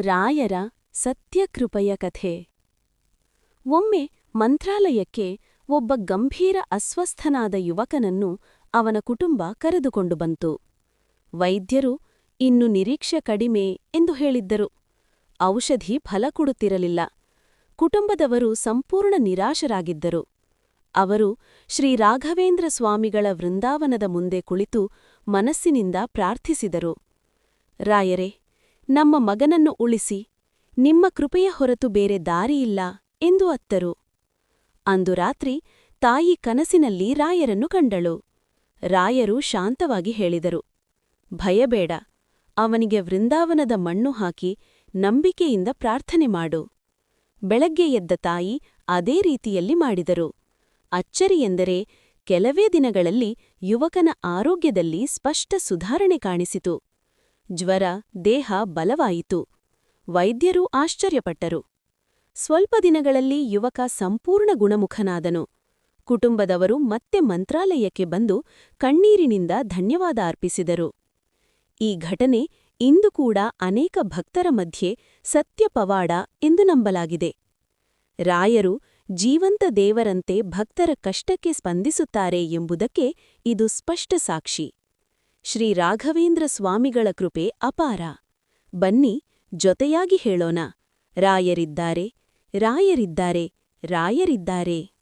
ರಾಯರ ಸತ್ಯಕೃಪೆಯ ಕಥೆ. ಒಮ್ಮೆ ಮಂತ್ರಾಲಯಕ್ಕೆ ಒಬ್ಬ ಗಂಭೀರ ಅಸ್ವಸ್ಥನಾದ ಯುವಕನನ್ನು ಅವನ ಕುಟುಂಬ ಕರೆದುಕೊಂಡು ಬಂತು. ವೈದ್ಯರು, ಇನ್ನು ನಿರೀಕ್ಷೆ ಕಡಿಮೆ ಎಂದು ಹೇಳಿದ್ದರು. ಔಷಧಿ ಫಲ ಕೊಡುತ್ತಿರಲಿಲ್ಲ. ಕುಟುಂಬದವರು ಸಂಪೂರ್ಣ ನಿರಾಶರಾಗಿದ್ದರು. ಅವರು ಶ್ರೀ ರಾಘವೇಂದ್ರ ಸ್ವಾಮಿಗಳ ವೃಂದಾವನದ ಮುಂದೆ ಕುಳಿತು ಮನಸ್ಸಿನಿಂದ ಪ್ರಾರ್ಥಿಸಿದರು. ರಾಯರೇ ನಮ್ಮ ಮಗನನ್ನು ಉಳಿಸಿ, ನಿಮ್ಮ ಕೃಪೆಯ ಹೊರತು ಬೇರೆ ದಾರಿಯಿಲ್ಲ ಎಂದು ಅತ್ತರು. ಅಂದು ರಾತ್ರಿ ತಾಯಿ ಕನಸಿನಲ್ಲಿ ರಾಯರನ್ನು ಕಂಡಳು. ರಾಯರು ಶಾಂತವಾಗಿ ಹೇಳಿದರು. ಭಯಬೇಡ, ಅವನಿಗೆ ವೃಂದಾವನದ ಮಣ್ಣು ಹಾಕಿ ನಂಬಿಕೆಯಿಂದ ಪ್ರಾರ್ಥನೆ ಮಾಡು. ಬೆಳಗ್ಗೆ ಎದ್ದ ತಾಯಿ ಅದೇ ರೀತಿಯಲ್ಲಿ ಮಾಡಿದರು. ಅಚ್ಚರಿಯೆಂದರೆ ಕೆಲವೇ ದಿನಗಳಲ್ಲಿ ಯುವಕನ ಆರೋಗ್ಯದಲ್ಲಿ ಸ್ಪಷ್ಟ ಸುಧಾರಣೆ ಕಾಣಿಸಿತು. ಜ್ವರ, ದೇಹ ಬಲವಾಯಿತು. ವೈದ್ಯರು ಆಶ್ಚರ್ಯಪಟ್ಟರು. ಸ್ವಲ್ಪ ದಿನಗಳಲ್ಲಿ ಯುವಕ ಸಂಪೂರ್ಣ ಗುಣಮುಖನಾದನು. ಕುಟುಂಬದವರು ಮತ್ತೆ ಮಂತ್ರಾಲಯಕ್ಕೆ ಬಂದು ಕಣ್ಣೀರಿನಿಂದ ಧನ್ಯವಾದ ಅರ್ಪಿಸಿದರು. ಈ ಘಟನೆ ಇಂದು ಕೂಡ ಅನೇಕ ಭಕ್ತರ ಮಧ್ಯೆ ಸತ್ಯ ಪವಾಡ ಎಂದು ನಂಬಲಾಗಿದೆ. ರಾಯರು ಜೀವಂತ ದೇವರಂತೆ ಭಕ್ತರ ಕಷ್ಟಕ್ಕೆ ಸ್ಪಂದಿಸುತ್ತಾರೆ ಎಂಬುದಕ್ಕೆ ಇದು ಸ್ಪಷ್ಟ ಸಾಕ್ಷಿ. ಶ್ರೀ ರಾಘವೇಂದ್ರ ಸ್ವಾಮಿಗಳ ಕೃಪೆ ಅಪಾರ. ಬನ್ನಿ ಜೊತೆಯಾಗಿ ಹೇಳೋಣ. ರಾಯರಿದ್ದಾರೆ ರಾಯರಿದ್ದಾರೆ ರಾಯರಿದ್ದಾರೆ.